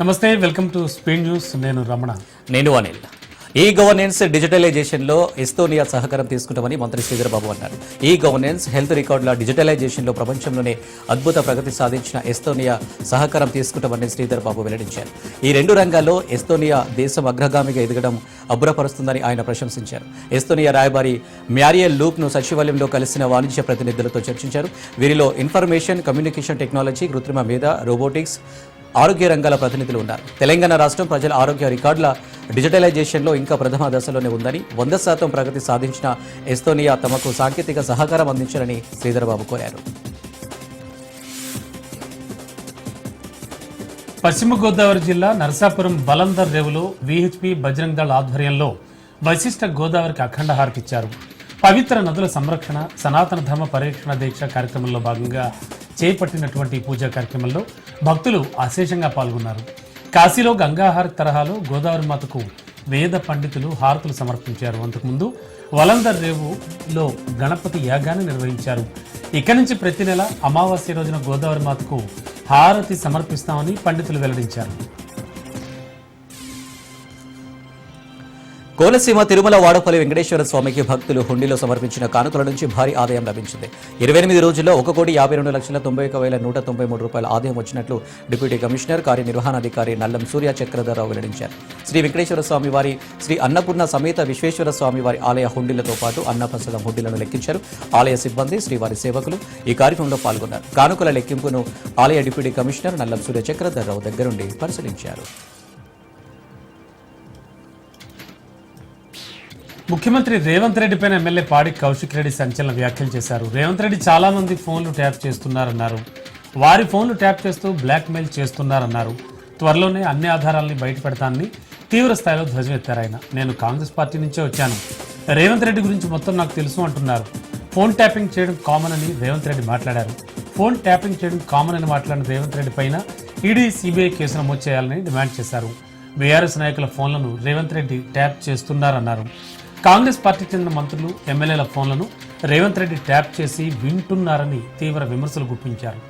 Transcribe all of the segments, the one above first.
నమస్తే welcome to speed news. నేను రమణ. నేను అనిల్. ఈ గవర్నెన్స్ డిజిటలైజేషన్లో ఎస్తోనియా సహకారం తీసుకుంటామని మంత్రి శ్రీధరబాబు అన్నారు. ఈ గవర్నెన్స్ హెల్త్ రికార్డుల డిజిటలైజేషన్లో ప్రపంచంలోనే అద్భుత ప్రగతి సాధించిన ఎస్తోనియా సహకారం తీసుకుంటామని శ్రీధరబాబు వెల్లడించారు. ఈ రెండు రంగాల్లో ఎస్తోనియా దేశం అగ్రగామిగా ఎదగడం అబ్బురపరుస్తుందని ఆయన ప్రశంసించారు. ఎస్తోనియా రాయబారి మ్యారియల్ లూప్ను సచివాలయంలో కలిసిన వాణిజ్య ప్రతినిధులతో చర్చించారు. వీరిలో ఇన్ఫర్మేషన్ కమ్యూనికేషన్ టెక్నాలజీ కృత్రిమ మీద రోబోటిక్స్ ఆరోగ్య రంగాల ప్రతినిధులు ఉన్నారు. తెలంగాణ రాష్ట్రం ప్రజల ఆరోగ్య రికార్డుల డిజిటలైజేషన్లో ఇంకా ప్రథమ దశలోనే ఉందని వంద శాతం ప్రగతి సాధించిన ఎస్తోనియా తమకు సాంకేతిక సహకారం అందించాలని శ్రీధరబాబు కోరారు. పశ్చిమ గోదావరి జిల్లా నరసాపురం బలందర్ రేవులో విహెచ్పి బజరంగ్ దళ్ ఆధ్వర్యంలో వశిష్ఠ గోదావరికి అఖండ హారతిచ్చారు. పవిత్ర నదుల సంరక్షణ సనాతన ధర్మ పరిరక్షణ దీక్ష కార్యక్రమంలో భాగంగా చేపట్టినటువంటి పూజా కార్యక్రమంలో భక్తులు అశేషంగా పాల్గొన్నారు. కాశీలో గంగాహారతి తరహాలో గోదావరి మాతకు వేద పండితులు హారతులు సమర్పించారు. అంతకుముందు వలందర్ రేవులో గణపతి యాగాన్ని నిర్వహించారు. ఇక్కడి నుంచి ప్రతి నెల అమావాస్య రోజున గోదావరి మాతకు హారతి సమర్పిస్తామని పండితులు వెల్లడించారు. కోనసీమ తిరుమల వాడపల్లి వెంకటేశ్వర స్వామికి భక్తులు హుండీలో సమర్పించిన కానుకల నుంచి భారీ ఆదాయం లభించింది. ఇరవై ఎనిమిది రోజుల్లో ఒక కోటి యాభై రెండు లక్షల తొంభై ఒక వేల నూట తొంభై మూడు రూపాయల ఆదాయం వచ్చినట్లు డిప్యూటీ కమిషనర్ కార్యనిర్వహణాధికారి నల్లం సూర్య చక్రధరరావు వెల్లడించారు. శ్రీ వెంకటేశ్వర స్వామి వారి శ్రీ అన్నపూర్ణ సమేత విశ్వేశ్వర స్వామి వారి ఆలయ హుండీలతో పాటు అన్నప్రసాదం హుండీలను లెక్కించారు. ఆలయ సిబ్బంది శ్రీవారి సేవకులు ఈ కార్యక్రమంలో పాల్గొన్నారు. కానుకల లెక్కింపును ఆలయ డిప్యూటీ కమిషనర్ నల్లం సూర్య చక్రధరరావు దగ్గరుండి పరిశీలించారు. ముఖ్యమంత్రి రేవంత్ రెడ్డి పైన ఎమ్మెల్యే పాడి కౌశిక్ రెడ్డి సంచలన వ్యాఖ్యలు చేశారు. రేవంత్ రెడ్డి చాలా మంది ఫోన్లు ట్యాప్ చేస్తున్నారన్నారు. వారి ఫోన్లు ట్యాప్ చేస్తూ బ్లాక్మెయిల్ చేస్తున్నారన్నారు. త్వరలోనే అన్ని ఆధారాలని బయటపెడతానని తీవ్ర స్థాయిలో ధ్వజమెత్తారు ఆయన. నేను కాంగ్రెస్ పార్టీ నుంచే వచ్చాను. రేవంత్ రెడ్డి గురించి మొత్తం నాకు తెలుసు అంటున్నారు. ఫోన్ ట్యాపింగ్ చేయడం కామన్ అని రేవంత్ రెడ్డి మాట్లాడారు. ఫోన్ ట్యాపింగ్ చేయడం కామన్ అని మాట్లాడిన రేవంత్ రెడ్డి పైన ఈడీ సిబిఐ కేసు నమోదు చేయాలని డిమాండ్ చేశారు. బీఆర్ఎస్ నాయకుల ఫోన్లను రేవంత్ రెడ్డి ట్యాప్ చేస్తున్నారన్నారు. కాంగ్రెస్ పార్టీకి చెందిన మంత్రులు ఎమ్మెల్యేల ఫోన్లను రేవంత్ రెడ్డి ట్యాప్ చేసి వింటున్నారని తీవ్ర విమర్శలు గుప్పించారు.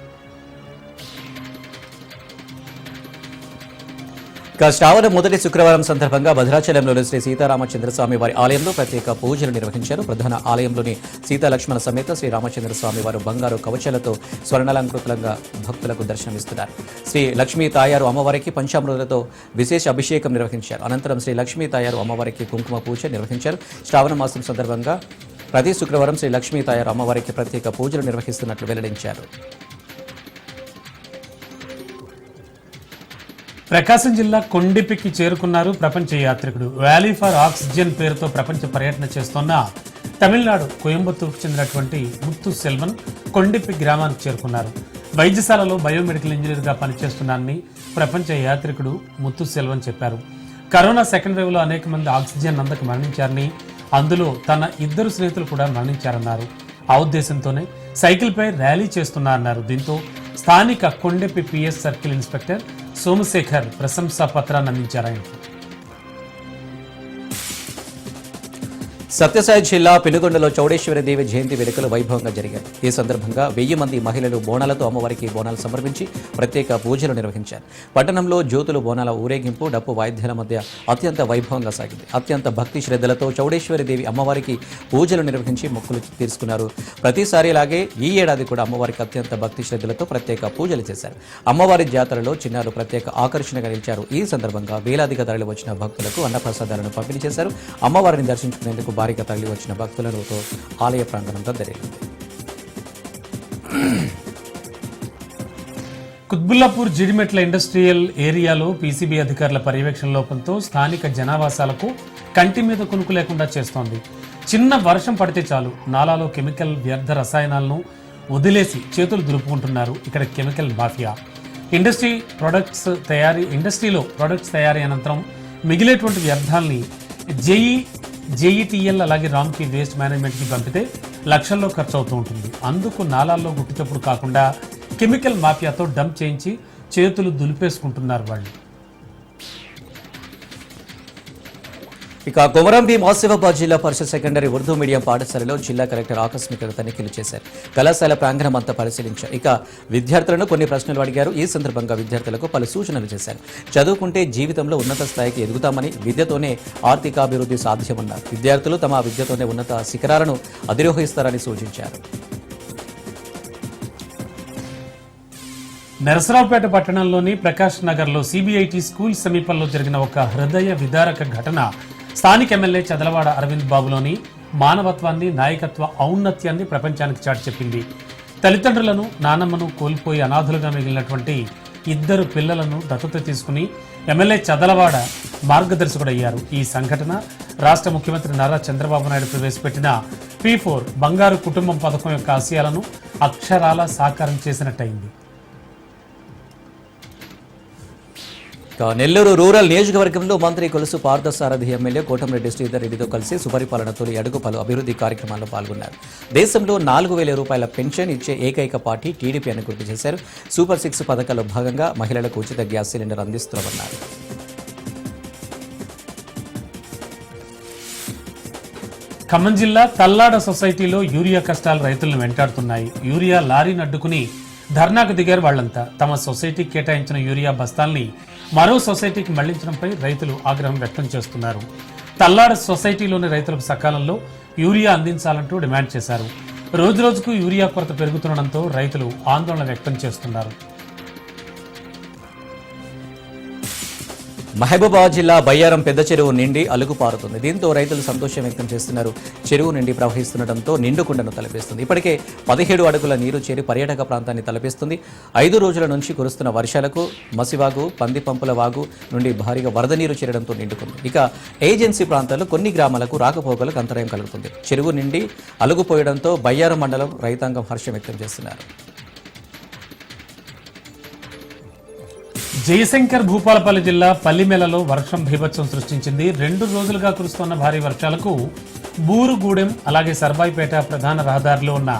ఇక శ్రావణ మొదటి శుక్రవారం సందర్భంగా భద్రాచలంలోని శ్రీ సీతారామచంద్రస్వామి వారి ఆలయంలో ప్రత్యేక పూజలు నిర్వహించారు. ప్రధాన ఆలయంలోని సీతాలక్ష్మణ సమేత శ్రీ రామచంద్రస్వామి వారు బంగారు కవచాలతో స్వర్ణాలంకృతులంగా భక్తులకు దర్శనమిస్తున్నారు. శ్రీ లక్ష్మీ తాయారు అమ్మవారికి పంచామృతతో విశేష అభిషేకం నిర్వహించారు. అనంతరం శ్రీ లక్ష్మీ తాయారు అమ్మవారికి కుంకుమ పూజ నిర్వహించారు. శ్రావణ మాసం సందర్భంగా ప్రతి శుక్రవారం శ్రీ లక్ష్మీ తాయారు అమ్మవారికి ప్రత్యేక పూజలు నిర్వహిస్తున్నట్లు వెల్లడించారు. ప్రకాశం జిల్లా కొండిపికి చేరుకున్నారు ప్రపంచ యాత్రికుడు. వ్యాలీ ఫర్ ఆక్సిజన్ పేరుతో ప్రపంచ పర్యటన చేస్తున్న తమిళనాడు కోయంబత్తూరుకు చెందినటువంటి ముత్తు సెల్వన్ కొండిపి గ్రామానికి చేరుకున్నారు. వైద్యశాలలో బయోమెడికల్ ఇంజనీర్గా పనిచేస్తున్నానని ప్రపంచ యాత్రికుడు ముత్తు సెల్వన్ చెప్పారు. కరోనా సెకండ్ వేవ్లో అనేక మంది ఆక్సిజన్ అందక మరణించారని అందులో తన ఇద్దరు స్నేహితులు కూడా మరణించారన్నారు. ఆ ఉద్దేశంతోనే సైకిల్పై ర్యాలీ చేస్తున్నారన్నారు దీంతో స్థానిక Kondepi PS circle inspector Somashekar ప్రశంసా పత్రాన్ని అందించారు ఆయనకు సత్యసాయి జిల్లా పెనుగొండలో చౌడేశ్వరి దేవి జయంతి వేడుకలు వైభవంగా జరిగాయి. ఈ సందర్భంగా వెయ్యి మంది మహిళలు బోనాలతో అమ్మవారికి బోనాలు సమర్పించి ప్రత్యేక పూజలు నిర్వహించారు. పట్టణంలో జ్యోతులు బోనాల ఊరేగింపు డప్పు వాయిద్యాల మధ్య అత్యంత వైభవంగా సాగింది. అత్యంత భక్తి శ్రద్ధలతో చౌడేశ్వరి దేవి అమ్మవారికి పూజలు నిర్వహించి మొక్కులు తీర్చుకున్నారు. ప్రతిసారిలాగే ఈ ఏడాది కూడా అమ్మవారికి అత్యంత భక్తి శ్రద్ధలతో ప్రత్యేక పూజలు చేశారు. అమ్మవారి జాతరలో చిన్నారు ప్రత్యేక ఆకర్షణగా నిలిచారు. ఈ సందర్భంగా వేలాదిగా తరలి వచ్చిన భక్తులకు అన్నప్రసాదాలను పంపిణీ చేశారు. అమ్మవారిని దర్శించుకునేందుకు భారీగా తరలి వచ్చిన భక్తులతో ఆలయ ప్రాంగణం జరిగింది కుత్బుల్లాపూర్ జిడిమెట్ల ఇండస్ట్రియల్ ఏరియాలో పీసీబీ అధికారుల పర్యవేక్షణ లోపంతో స్థానిక జనావాసాలకు కంటి మీద కునుకు లేకుండా చేస్తోంది. చిన్న వర్షం పడితే చాలు. నాలాలో కెమికల్ వ్యర్థ రసాయనాలను వదిలేసి చేతులు దులుపుకుంటున్నారు ఇక్కడ కెమికల్ మాఫియా. ఇండస్ట్రీ ప్రొడక్ట్స్ తయారీ ఇండస్ట్రీలో ప్రొడక్ట్స్ తయారీ అనంతరం మిగిలేటువంటి వ్యర్థాలని జేఈ జేఈటీఎల్ అలాగే రామ్కి వేస్ట్ మేనేజ్మెంట్కి పంపితే లక్షల్లో ఖర్చు అవుతూ ఉంటుంది. అందుకు నాలాల్లో గుట్టుచప్పుడు కాకుండా కెమికల్ మాఫియాతో డంప్ చేయించి చేతులు దులిపేసుకుంటున్నారు వాళ్ళు. ఇక కొమరం భీం ఆసిఫాబాద్ జిల్లా పరిషత్ సెకండరీ ఉర్దూ మీడియం పాఠశాలలో జిల్లా కలెక్టర్ ఆకస్మికంగా తనిఖీలు చేశారు. కళాశాల ప్రాంగణం అంతా పరిశీలించారు. ఇక విద్యార్థులను కొన్ని ప్రశ్నలు అడిగారు. ఈ సందర్భంగా విద్యార్థులకు పలు సూచనలు చేశారు. చదువుకుంటే జీవితంలో ఉన్నత స్థాయికి ఎదుగుతామని విద్యతోనే ఆర్థికాభివృద్ధి సాధ్యమన్నారు. విద్యార్థులు తమ విద్యతోనే ఉన్నత శిఖరాలను అధిరోహిస్తారని సూచించారు. నరసరావుపేట పట్టణంలోని ప్రకాష్ నగర్లో సిబిఐటి స్కూల్ సమీపంలో జరిగిన ఒక హృదయ విదారక ఘటన స్థానిక ఎమ్మెల్యే చదలవాడ అరవింద్ బాబులోని మానవత్వాన్ని నాయకత్వ ఔన్నత్యాన్ని ప్రపంచానికి చాటి చెప్పింది. తల్లిదండ్రులను నానమ్మను కోల్పోయి అనాథులుగా మిగిలినటువంటి ఇద్దరు పిల్లలను దత్తత తీసుకుని ఎమ్మెల్యే చదలవాడ మార్గదర్శకుడయ్యారు. ఈ సంఘటన రాష్ట్ర ముఖ్యమంత్రి నారా చంద్రబాబు నాయుడు ప్రవేశపెట్టిన పీ ఫోర్ బంగారు కుటుంబం పథకం యొక్క ఆశయాలను అక్షరాల సాకారం చేసినట్టయింది. నెల్లూరు రూరల్ నియోజకవర్గంలో మంత్రి కొలుసు పార్థసారథి ఎమ్మెల్యే కోటంరెడ్డి శ్రీధర్ రెడ్డితో కలిసి సుపరిపాలన తొలి అడుగు పలు అభివృద్ధి కార్యక్రమాల్లో పాల్గొన్నారు. దేశంలో నాలుగు వేల రూపాయల పెన్షన్ ఇచ్చే ఏకైక పార్టీ టీడీపీ అని గుర్తు చేశారు. సూపర్ సిక్స్ పథకాల్లో భాగంగా మహిళలకు ఉచిత గ్యాస్ సిలిండర్ అందిస్తున్నామన్నారు. ఖమ్మం జిల్లా తల్లాడ సొసైటీలో యూరియా కష్టాలు రైతులను వెంటాడుతున్నాయి. యూరియా లారీని అడ్డుకుని ధర్నాకు దిగారు వాళ్ళంతా. తమ సొసైటీకి కేటాయించిన యూరియా బస్తాల్ని మరో సొసైటీకి మళ్ళించడంపై రైతులు ఆగ్రహం వ్యక్తం చేస్తున్నారు. తల్లాడ సొసైటీలోని రైతులకు సకాలంలో యూరియా అందించాలంటూ డిమాండ్ చేశారు. రోజురోజుకు యూరియా కొరత పెరుగుతుండడంతో రైతులు ఆందోళన వ్యక్తం చేస్తున్నారు. మహబూబాబాద్ జిల్లా బయ్యారం పెద్ద చెరువు నిండి అలుగుపారుతుంది. దీంతో రైతులు సంతోషం వ్యక్తం చేస్తున్నారు. చెరువు నిండి ప్రవహిస్తుండటంతో నిండుకుండను తలపిస్తుంది. ఇప్పటికే పదిహేడు అడుగుల నీరు చేరి పర్యాటక ప్రాంతాన్ని తలపిస్తుంది. ఐదు రోజుల నుంచి కురుస్తున్న వర్షాలకు మసివాగు పందిపంపుల వాగు నుండి భారీగా వరద నీరు చేరడంతో నిండుకుంది. ఇక ఏజెన్సీ ప్రాంతాల్లో కొన్ని గ్రామాలకు రాకపోకలకు అంతరాయం కలుగుతుంది. చెరువు నిండి అలుగుపోయడంతో బయ్యారం మండలం రైతాంగం హర్షం వ్యక్తం చేస్తున్నారు. జయశంకర్ భూపాలపల్లి జిల్లా పల్లిమెలలో వర్షం భీభత్సం సృష్టించింది. రెండు రోజులుగా కురుస్తున్న భారీ వర్షాలకు బూరుగూడెం అలాగే సర్బాయిపేట ప్రధాన రహదారిలో ఉన్న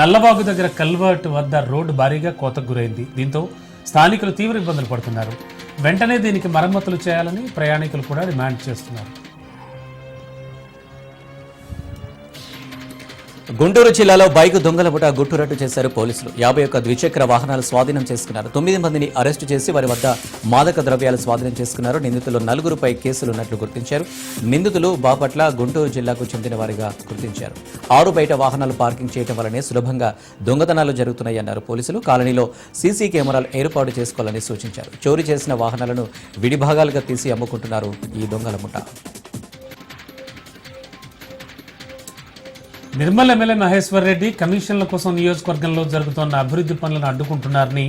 నల్లబాగు దగ్గర కల్వర్ట్ వద్ద రోడ్డు భారీగా కోతకు గురైంది. దీంతో స్థానికులు తీవ్ర ఇబ్బందులు పడుతున్నారు. వెంటనే దీనికి మరమ్మతులు చేయాలని ప్రయాణికులు కూడా డిమాండ్ చేస్తున్నారు. గుంటూరు జిల్లాలో బైక్ దొంగల ముఠా గుట్టురట్టు చేశారు పోలీసులు. యాభై ఒక్క ద్విచక్ర వాహనాలు స్వాధీనం చేసుకున్నారు. తొమ్మిది మందిని అరెస్టు చేసి వారి వద్ద మాదక ద్రవ్యాలు స్వాధీనం చేసుకున్నారు. నిందితులు నలుగురుపై కేసులు ఉన్నట్లు గుర్తించారు. నిందితులు బాపట్ల గుంటూరు జిల్లాకు చెందిన వారిగా గుర్తించారు. ఆరు బయట వాహనాలు పార్కింగ్ చేయడం వల్లనే సులభంగా దొంగతనాలు జరుగుతున్నాయన్నారు పోలీసులు. కాలనీలో సీసీ కెమెరాలు ఏర్పాటు చేసుకోవాలని సూచించారు. చోరీ చేసిన వాహనాలను విడిభాగాలుగా తీసి అమ్ముకుంటున్నారు ఈ దొంగల ముఠా. నిర్మల్ ఎమ్మెల్యే మహేశ్వర్ రెడ్డి కమిషన్ల కోసం నియోజకవర్గంలో జరుగుతున్న అభివృద్ధి పనులను అడ్డుకుంటున్నారని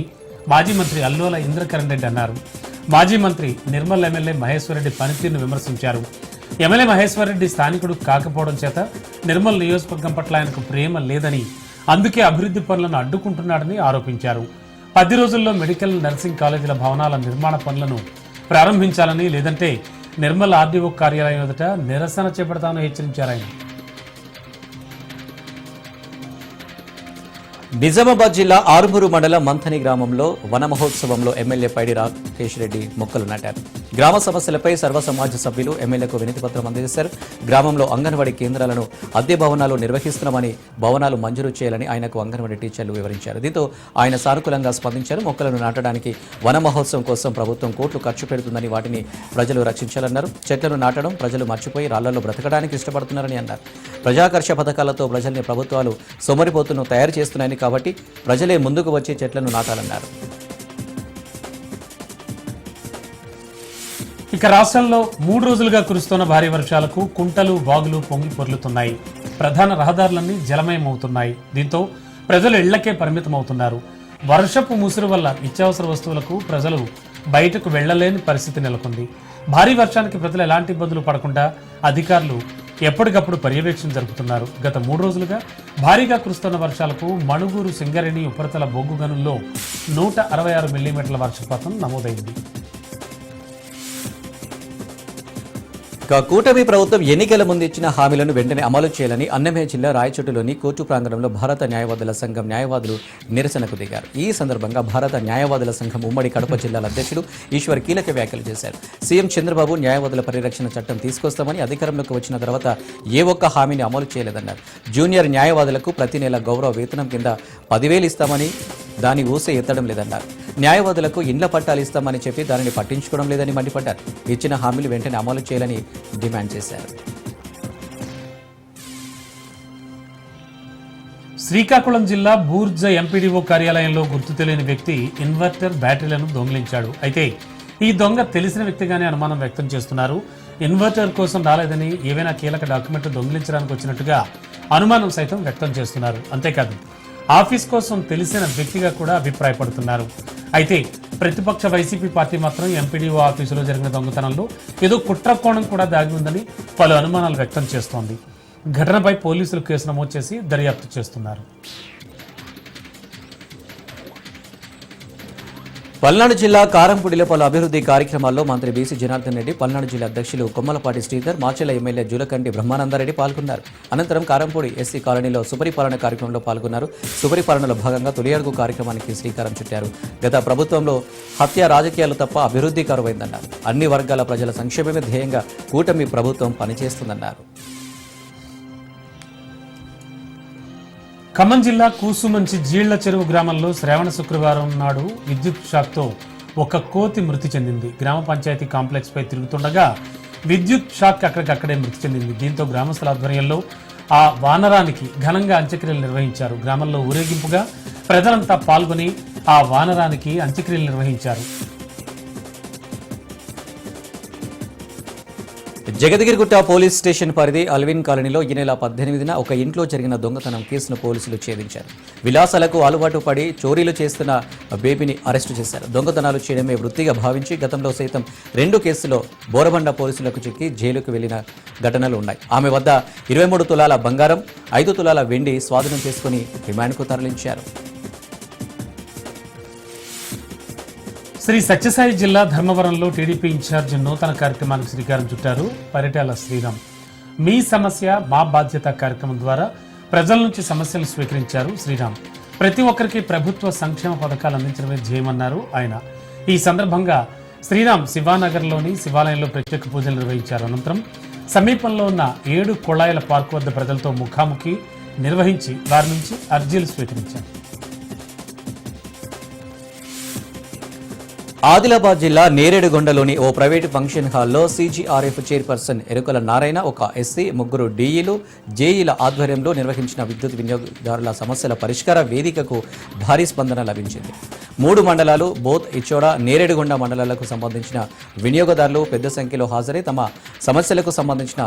మాజీ మంత్రి అల్లోల ఇంద్రకరణ్ రెడ్డి అన్నారు. మాజీ మంత్రి నిర్మల్ ఎమ్మెల్యే మహేశ్వర్ రెడ్డి పనితీరును విమర్శించారు. ఎమ్మెల్యే మహేశ్వర్ రెడ్డి స్థానికుడు కాకపోవడం చేత నిర్మల్ నియోజకవర్గం పట్ల ఆయనకు ప్రేమ లేదని అందుకే అభివృద్ధి పనులను అడ్డుకుంటున్నాడని ఆరోపించారు. పది రోజుల్లో మెడికల్ నర్సింగ్ కాలేజీల భవనాల నిర్మాణ పనులను ప్రారంభించాలని లేదంటే నిర్మల్ ఆర్డీఓ కార్యాలయం ఎదుట నిరసన చేపడతామని హెచ్చరించారు ఆయన. నిజామాబాద్ జిల్లా ఆరుమూరు మండలం మంథని గ్రామంలో వన మహోత్సవంలో ఎమ్మెల్యే పైడి రాకేష్ రెడ్డి మొక్కలు నాటారు. గ్రామ సమస్యలపై సర్వ సమాజ సభ్యులు ఎమ్మెల్యేకు వినతి పత్రం అందజేశారు. గ్రామంలో అంగన్వాడీ కేంద్రాలను అద్దె భవనాలు నిర్వహిస్తున్నామని భవనాలు మంజూరు చేయాలని ఆయనకు అంగన్వాడీ టీచర్లు వివరించారు. దీంతో ఆయన సానుకూలంగా స్పందించారు. మొక్కలను నాటడానికి వన మహోత్సవం కోసం ప్రభుత్వం కోట్లు ఖర్చు పెడుతుందని వాటిని ప్రజలు రక్షించాలన్నారు. చెట్లను నాటడం ప్రజలు మర్చిపోయి రాళ్ళలో బ్రతకడానికి ఇష్టపడుతున్నారని అన్నారు. ప్రజాకర్ష పథకాలతో ప్రజల్ని ప్రభుత్వాలు సొమరిపోతును తయారు చేస్తున్నాయని కాబట్టి ప్రజలే ముందుకు వచ్చే చెట్లను నాటాలన్నారు. ఇక రాష్ట్రంలో మూడు రోజులుగా కురుస్తున్న భారీ వర్షాలకు కుంటలు బాగులు పొంగి పొర్లుతున్నాయి. ప్రధాన రహదారులన్నీ జలమయమవుతున్నాయి. దీంతో ప్రజలు ఇళ్ళకే పరిమితమవుతున్నారు. వర్షపు ముసురు వల్ల నిత్యావసర వస్తువులకు ప్రజలు బయటకు వెళ్ళలేని పరిస్థితి నెలకొంది. భారీ వర్షానికి ప్రజలు ఎలాంటి ఇబ్బందులు పడకుండా అధికారులు ఎప్పటికప్పుడు పర్యవేక్షణ జరుపుతున్నారు. గత మూడు రోజులుగా భారీగా కురుస్తున్న వర్షాలకు మణుగూరు సింగరేణి ఉపరితల బొగ్గు గనుల్లో నూట అరవై ఆరు మిల్లీమీటర్ల వర్షపాతం నమోదైంది. ఇక కూటమి ప్రభుత్వం ఎన్నికల ముందు ఇచ్చిన హామీలను వెంటనే అమలు చేయాలని అన్నమయ్య జిల్లా రాయచోటులోని కోర్టు ప్రాంగణంలో భారత న్యాయవాదుల సంఘం న్యాయవాదులు నిరసనకు దిగారు. ఈ సందర్భంగా భారత న్యాయవాదుల సంఘం ఉమ్మడి కడప జిల్లాల అధ్యక్షుడు ఈశ్వర్ కీలక వ్యాఖ్యలు చేశారు. సీఎం చంద్రబాబు న్యాయవాదుల పరిరక్షణ చట్టం తీసుకొస్తామని అధికారంలోకి వచ్చిన తర్వాత ఏ ఒక్క హామీని అమలు చేయలేదన్నారు. జూనియర్ న్యాయవాదులకు ప్రతి నెల గౌరవ వేతనం కింద పదివేలు ఇస్తామని దాని ఊసే ఎత్తడం లేదన్నారు. న్యాయవాదులకు ఇండ్ల పట్టాలు ఇస్తామని చెప్పి దానిని పట్టించుకోవడం లేదని మండిపడ్డారు. ఇచ్చిన హామీలు వెంటనే అమలు చేయాలని డిమాండ్ చేశారు. శ్రీకాకుళం జిల్లా బూర్జ ఎంపీడీఓ కార్యాలయంలో గుర్తు తెలియని వ్యక్తి ఇన్వర్టర్ బ్యాటరీలను దొంగిలించాడు. అయితే ఈ దొంగ తెలిసిన వ్యక్తిగానే అనుమానం వ్యక్తం చేస్తున్నారు. ఇన్వర్టర్ కోసం రాలేదని ఏవైనా కీలక డాక్యుమెంట్లు దొంగిలించడానికి వచ్చినట్టుగా అనుమానం సైతం వ్యక్తం చేస్తున్నారు. అంతేకాదు ఆఫీస్ కోసం తెలిసిన వ్యక్తిగా కూడా అభిప్రాయపడుతున్నారు. అయితే ప్రతిపక్ష వైసీపీ పార్టీ మాత్రం ఎంపీడీఓ ఆఫీసులో జరిగిన దొంగతనంలో ఏదో కుట్ర కోణం కూడా దాగి ఉందని పలు అనుమానాలు వ్యక్తం చేస్తోంది. ఘటనపై పోలీసులు కేసు నమోదు చేసి దర్యాప్తు చేస్తున్నారు. పల్నాడు జిల్లా కారంపూడిలో పలు అభివృద్ధి కార్యక్రమాల్లో మంత్రి బీసీ జనార్దన్ రెడ్డి పల్నాడు జిల్లా అధ్యక్షులు కొమ్మలపాటి శ్రీధర్ మాచెల ఎమ్మెల్యే జూలకండి బ్రహ్మానందారెడ్డి పాల్గొన్నారు. అనంతరం కారంపూడి ఎస్సీ కాలనీలో సుపరిపాలన కార్యక్రమంలో పాల్గొన్నారు. సుపరిపాలనలో భాగంగా తొలి అడుగు కార్యక్రమానికి శ్రీకారం చుట్టారు. గత ప్రభుత్వంలో హత్య రాజకీయాలు తప్ప అభివృద్ధి కరువైందన్నారు. అన్ని వర్గాల ప్రజల సంక్షేమమే ధ్యేయంగా కూటమి ప్రభుత్వం పనిచేస్తుందన్నారు. ఖమ్మం జిల్లా కూసుమంచి జీళ్ళ చెరువు గ్రామంలో శ్రావణ శుక్రవారం నాడు విద్యుత్ షాక్తో ఒక కోతి మృతి చెందింది. గ్రామ పంచాయతీ కాంప్లెక్స్ పై తిరుగుతుండగా విద్యుత్ షాక్ అక్కడికక్కడే మృతి చెందింది. దీంతో గ్రామస్తుల ఆధ్వర్యంలో ఆ వానరానికి ఘనంగా అంత్యక్రియలు నిర్వహించారు. గ్రామంలో ఊరేగింపుగా ప్రజలంతా పాల్గొని ఆ వానరానికి అంత్యక్రియలు నిర్వహించారు. జగదగిరిగుట్ట పోలీస్ స్టేషన్ పరిధి అల్విన్ కాలనీలో ఈ నెల పద్దెనిమిదిన ఒక ఇంట్లో జరిగిన దొంగతనం కేసును పోలీసులు ఛేదించారు. విలాసాలకు అలవాటు పడి చోరీలు చేస్తున్న బేబీని అరెస్టు చేశారు. దొంగతనాలు చేయడమే వృత్తిగా భావించి గతంలో సైతం రెండు కేసులో బోరబండ పోలీసులకు చిక్కి జైలుకు వెళ్ళిన ఘటనలు ఉన్నాయి. ఆమె వద్ద ఇరవై మూడు తులాల బంగారం ఐదు తులాల వెండి స్వాధీనం చేసుకుని రిమాండ్కు తరలించారు. శ్రీ సత్యసాయి జిల్లా ధర్మవరంలో టీడీపీ ఇన్ఛార్జ్ నూతన కార్యక్రమానికి శ్రీకారం చుట్టారు పరిటాల శ్రీరామ్. మీ సమస్య మా బాధ్యత కార్యక్రమం ద్వారా ప్రజల నుంచి సమస్యలు స్వీకరించారు శ్రీరామ్. ప్రతి ఒక్కరికి ప్రభుత్వ సంక్షేమ పథకాలు అందించడమే ధ్యేయమన్నారు ఆయన. ఈ సందర్భంగా శ్రీరామ్ శివానగర్లోని శివాలయంలో ప్రత్యేక పూజలు నిర్వహించారు. అనంతరం సమీపంలో ఉన్న ఏడు కుళాయిల పార్కు వద్ద ప్రజలతో ముఖాముఖి నిర్వహించి వారి నుంచి అర్జీలు స్వీకరించారు. ఆదిలాబాద్ జిల్లా నేరేడుగొండలోని ఓ ప్రైవేటు ఫంక్షన్ హాల్లో C G R F chairperson Erukala Narayana ఒక ఎస్సీ ముగ్గురు డీఈలు జేఈల ఆధ్వర్యంలో నిర్వహించిన విద్యుత్ వినియోగదారుల సమస్యల పరిష్కార వేదికకు భారీ స్పందన లభించింది. మూడు మండలాలు బోత్ ఇచ్చోడ నేరేడుగొండ మండలాలకు సంబంధించిన వినియోగదారులు పెద్ద సంఖ్యలో హాజరై తమ సమస్యలకు సంబంధించిన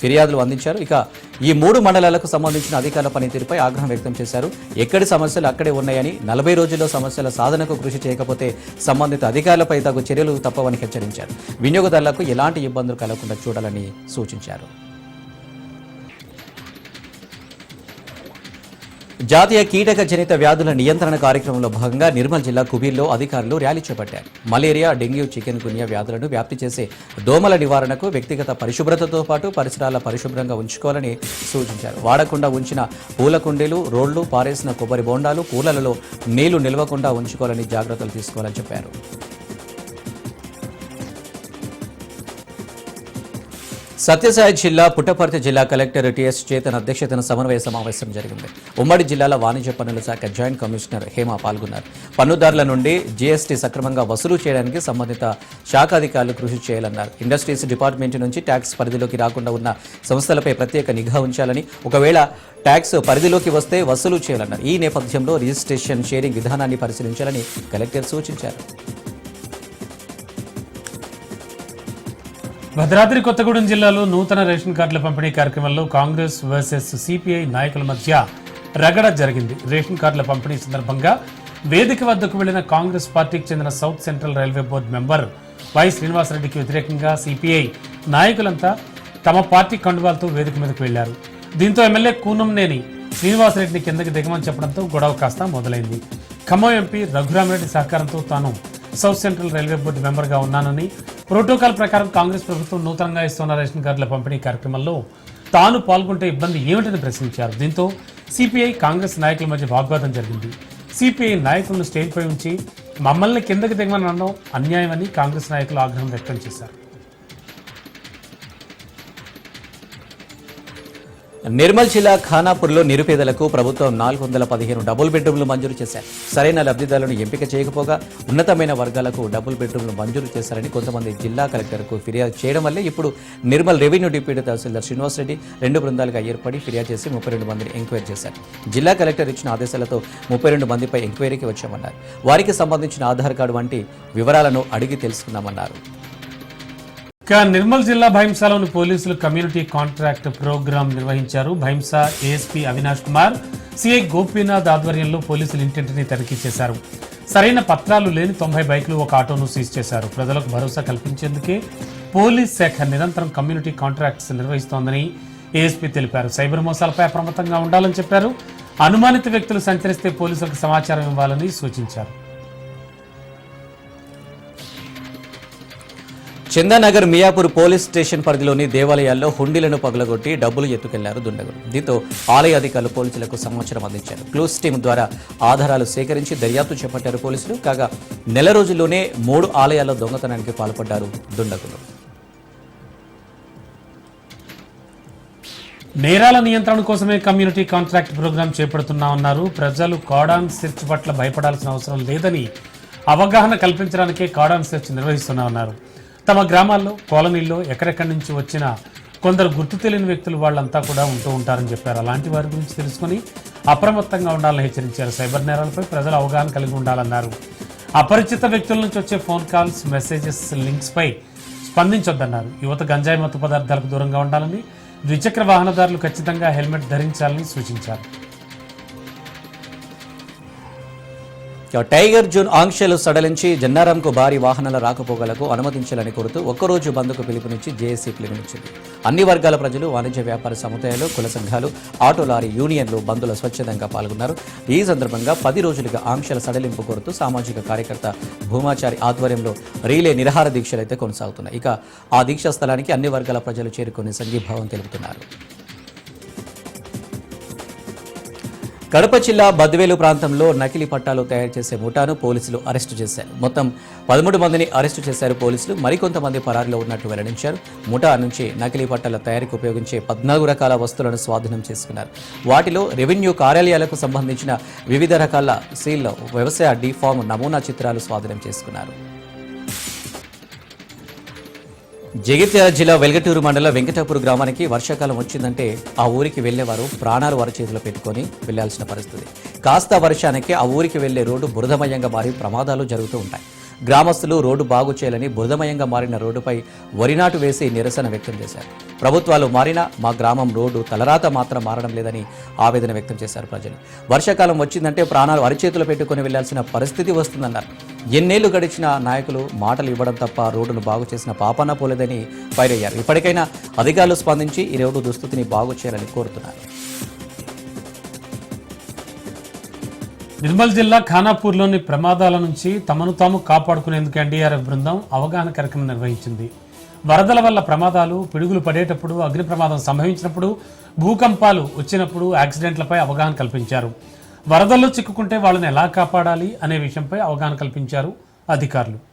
ఫిర్యాదులు అందించారు. ఇక ఈ మూడు మండలాలకు సంబంధించిన అధికారుల పనితీరుపై ఆగ్రహం వ్యక్తం చేశారు. ఎక్కడి సమస్యలు అక్కడే ఉన్నాయని నలభై రోజుల్లో సమస్యల సాధనకు కృషి చేయకపోతే సంబంధిత అధికారులపై తగు చర్యలు తప్పవని హెచ్చరించారు. వినియోగదారులకు ఎలాంటి ఇబ్బందులు కలగకుండా చూడాలని సూచించారు. జాతీయ కీటక జనిత వ్యాధుల నియంత్రణ కార్యక్రమంలో భాగంగా నిర్మల్ జిల్లా కుబీర్లో అధికారులు ర్యాలీ చేపట్టారు. మలేరియా డెంగ్యూ చికెన్ గున్యా వ్యాధులను వ్యాప్తి చేసే దోమల నివారణకు వ్యక్తిగత పరిశుభ్రతతో పాటు పరిసరాల పరిశుభ్రంగా ఉంచుకోవాలని సూచించారు. వాడకుండా ఉంచిన పూల కుండీలు రోడ్లు పారేసిన కొబ్బరి బోండాలు పూలలో నీళ్ళు నిల్వకుండా ఉంచుకోవాలని జాగ్రత్తలు తీసుకోవాలని చెప్పారు. సత్యసాయి జిల్లా పుట్టపర్తి జిల్లా కలెక్టర్ టిఎస్ చేతన్ అధ్యక్షతన సమన్వయ సమావేశం జరిగింది. ఉమ్మడి జిల్లాల వాణిజ్య పన్నుల శాఖ జాయింట్ కమిషనర్ హేమ పాల్గొన్నారు. పన్నుదారుల నుండి జీఎస్టీ సక్రమంగా వసూలు చేయడానికి సంబంధిత శాఖ అధికారులు కృషి చేయాలన్నారు. ఇండస్ట్రీస్ డిపార్ట్మెంట్ నుంచి ట్యాక్స్ పరిధిలోకి రాకుండా ఉన్న సంస్థలపై ప్రత్యేక నిఘా ఉంచాలని ఒకవేళ ట్యాక్స్ పరిధిలోకి వస్తే వసూలు చేయాలన్నారు. ఈ నేపథ్యంలో రిజిస్ట్రేషన్ షేరింగ్ విధానాన్ని పరిశీలించాలని కలెక్టర్ సూచించారు. భద్రాద్రి కొత్తగూడెం జిల్లాలో నూతన రేషన్ కార్డుల పంపిణీ కార్యక్రమంలో కాంగ్రెస్ వర్సెస్ సిపిఐ నాయకుల మధ్య రగడ జరిగింది. రేషన్ కార్డుల పంపిణీ సందర్భంగా వేదిక వద్దకు వెళ్ళిన కాంగ్రెస్ పార్టీకి చెందిన south central railway board member Y శ్రీనివాసరెడ్డికి వ్యతిరేకంగా సిపిఐ నాయకులంతా తమ పార్టీ కండువాలతో వేదిక మీదకు వెళ్ళారు. దీంతో ఎమ్మెల్యే కూనంనేని శ్రీనివాసరెడ్డిని కిందకి దిగమని చెప్పడంతో గొడవ కాస్త మొదలైంది. ఖమ్మం ఎంపీ రఘురామరెడ్డి సహకారంతో తాను సౌత్ సెంట్రల్ రైల్వే బోర్డు మెంబర్గా ఉన్నానని ప్రోటోకాల్ ప్రకారం కాంగ్రెస్ ప్రభుత్వం నూతనంగా ఇస్తున్న రేషన్ కార్డుల పంపిణీ కార్యక్రమంలో తాను పాల్గొంటే ఇబ్బంది ఏమిటని ప్రశ్నించారు. దీంతో సిపిఐ కాంగ్రెస్ నాయకుల మధ్య వాగ్వాదం జరిగింది. సిపిఐ నాయకులను స్టేజ్పై ఉంచి మమ్మల్ని కిందకి దిగమని అనడం అన్యాయమని కాంగ్రెస్ నాయకులు ఆగ్రహం వ్యక్తం చేశారు. నిర్మల్ జిల్లా ఖానాపూర్లో నిరుపేదలకు ప్రభుత్వం నాలుగు వందల పదిహేను డబుల్ బెడ్రూమ్లు మంజూరు చేశారు. సరైన లబ్ధిదారులను ఎంపిక చేయకపోగా ఉన్నతమైన వర్గాలకు డబుల్ బెడ్రూమ్లు మంజూరు చేశారని కొంతమంది జిల్లా కలెక్టర్కు ఫిర్యాదు చేయడం వల్లే ఇప్పుడు నిర్మల్ రెవెన్యూ డిప్యూటీ తహసీల్దార్ శ్రీనివాసరెడ్డి రెండు బృందాలుగా ఏర్పడి ఫిర్యాదు చేసి ముప్పై రెండు మందిని ఎంక్వైరీ చేశారు. జిల్లా కలెక్టర్ ఇచ్చిన ఆదేశాలతో ముప్పై రెండు మందిపై ఎంక్వైరీకి వచ్చామన్నారు. వారికి సంబంధించిన ఆధార్ కార్డు వంటి వివరాలను అడిగి తెలుసుకున్నామన్నారు ఇక నిర్మల్ జిల్లా భైంసాలోని పోలీసులు కమ్యూనిటీ కాంట్రాక్ట్ ప్రోగ్రాం నిర్వహించారు. భైంసా ఏఎస్పీ అవినాష్ కుమార్ సిఐ గోపీనాథ్ ఆధ్వర్యంలో పోలీసులు ఇంటింటిని తనిఖీ చేశారు. సరైన పత్రాలు లేని తొంభై బైకులు ఒక ఆటోను సీజ్ చేశారు. ప్రజలకు భరోసా కల్పించేందుకే పోలీస్ శాఖ నిరంతరం కమ్యూనిటీ కాంట్రాక్ట్స్ నిర్వహిస్తోందని ఏఎస్పీ తెలిపారు. సైబర్ మోసాలపై అప్రమత్తంగా ఉండాలని చెప్పారు. అనుమానిత వ్యక్తులు సంచరిస్తే పోలీసులకు సమాచారం ఇవ్వాలని సూచించారు. చందానగర్ మియాపూర్ పోలీస్ స్టేషన్ పరిధిలోని దేవాలయాల్లో హుండీలను పగలగొట్టి డబ్బులు ఎత్తుకెళ్ళారు దుండగులు. దీంతో ఆలయ అధికారులు పోలీసులకు సమాచారం అందించారు. క్లూస్ టీం ద్వారా ఆధారాలు సేకరించి దర్యాప్తు చేపట్టారు పోలీసులు. కాగా నెల రోజుల్లోనే మూడు ఆలయాల్లో దొంగతనానికి పాల్పడ్డారు దుండగులు. నేరాల నియంత్రణ కోసమే కమ్యూనిటీ కాంట్రాక్ట్ ప్రోగ్రాం చేపడుతున్నామన్నారు ప్రజలు కాడాన్ సెర్చ్ పట్ల భయపడాల్సిన అవసరం లేదని అవగాహన కల్పించడానికే కాడాన్ సెర్చ్ నిర్వహిస్తున్నామన్నారు తమ గ్రామాల్లో కాలనీల్లో ఎక్కడెక్కడి నుంచి వచ్చిన కొందరు గుర్తు తెలియని వ్యక్తులు వాళ్ళంతా కూడా ఉంటూ ఉంటారని చెప్పారు. అలాంటి వారి గురించి తెలుసుకొని అప్రమత్తంగా ఉండాలని హెచ్చరించారు. సైబర్ నేరాలపై ప్రజలు అవగాహన కలిగి ఉండాలన్నారు. అపరిచిత వ్యక్తుల నుంచి వచ్చే ఫోన్ కాల్స్ మెసేజెస్ లింక్స్పై స్పందించొద్దన్నారు. యువత గంజాయి మత్తు పదార్థాలకు దూరంగా ఉండాలని ద్విచక్ర వాహనదారులు ఖచ్చితంగా హెల్మెట్ ధరించాలని సూచించారు. టైగర్ జోన్ ఆంక్షలు సడలించి జన్నారంకు భారీ వాహనాల రాకపోకలకు అనుమతించాలని కోరుతూ ఒక్కరోజు బంద్కు పిలుపునిచ్చి జేఏసీ పిలుపునిచ్చింది. అన్ని వర్గాల ప్రజలు వాణిజ్య వ్యాపార సముదాయాలు కుల సంఘాలు ఆటో లారీ యూనియన్లు బంద్లో స్వచ్ఛందంగా పాల్గొన్నారు. ఈ సందర్భంగా పది రోజులుగా ఆంక్షల సడలింపు కోరుతూ సామాజిక కార్యకర్త భూమాచారి ఆధ్వర్యంలో రీలే నిరహార దీక్షలు అయితే కొనసాగుతున్నాయి. ఇక ఆ దీక్షా స్థలానికి అన్ని వర్గాల ప్రజలు చేరుకుని సంఘీభావం తెలుపుతున్నారు. కడప జిల్లా బద్వేలు ప్రాంతంలో నకిలీ పట్టాలు తయారు చేసే ముఠాను పోలీసులు అరెస్టు చేశారు. మొత్తం పదమూడు మందిని అరెస్టు చేశారు పోలీసులు. మరికొంతమంది పరారీలో ఉన్నట్టు వెల్లడించారు. ముఠా నుంచి నకిలీ పట్టాల తయారీకి ఉపయోగించే పద్నాలుగు రకాల వస్తువులను స్వాధీనం చేసుకున్నారు. వాటిలో రెవెన్యూ కార్యాలయాలకు సంబంధించిన వివిధ రకాల సీల్లో వ్యవసాయ డిఫామ్ నమూనా చిత్రాలు స్వాధీనం చేసుకున్నారు. జగిత్యాల జిల్లా వెల్గటూరు మండలం వెంకటాపూర్ గ్రామానికి వర్షాకాలం వచ్చిందంటే ఆ ఊరికి వెళ్ళేవారు ప్రాణాలు వారి చేతిలో పెట్టుకొని వెళ్ళాల్సిన పరిస్థితి. కాస్త వర్షానికి ఆ ఊరికి వెళ్ళే రోడ్డు బురదమయంగా మారి ప్రమాదాలు జరుగుతూ ఉంటాయి. గ్రామస్తులు రోడ్డు బాగు చేయాలని బురదమయంగా మారిన రోడ్డుపై వరినాటు వేసి నిరసన వ్యక్తం చేశారు. ప్రభుత్వాలు మారినా మా గ్రామం రోడ్డు తలరాత మాత్రం మారడం లేదని ఆవేదన వ్యక్తం చేశారు ప్రజలు. వర్షాకాలం వచ్చిందంటే ప్రాణాలు అరిచేతులు పెట్టుకొని వెళ్ళాల్సిన పరిస్థితి వస్తుందన్నారు. ఎన్నేళ్ళు గడిచిన నాయకులు మాటలు ఇవ్వడం తప్ప రోడ్డును బాగు చేసిన పాపాన పోలేదని ఫైరయ్యారు ఇప్పటికైనా అధికారులు స్పందించి ఈ రోడ్డు దుస్థితిని బాగు చేయాలని కోరుతున్నారు. నిర్మల్ జిల్లా ఖానాపూర్లోని ప్రమాదాల నుంచి తమను తాము కాపాడుకునేందుకు ఎన్డీఆర్ఎఫ్ బృందం అవగాహన కార్యక్రమం నిర్వహించింది. వరదల వల్ల ప్రమాదాలు పిడుగులు పడేటప్పుడు అగ్ని ప్రమాదం సంభవించినప్పుడు భూకంపాలు వచ్చినప్పుడు యాక్సిడెంట్లపై అవగాహన కల్పించారు. వరదల్లో చిక్కుకుంటే వాళ్ళని ఎలా కాపాడాలి అనే విషయంపై అవగాహన కల్పించారు అధికారులు.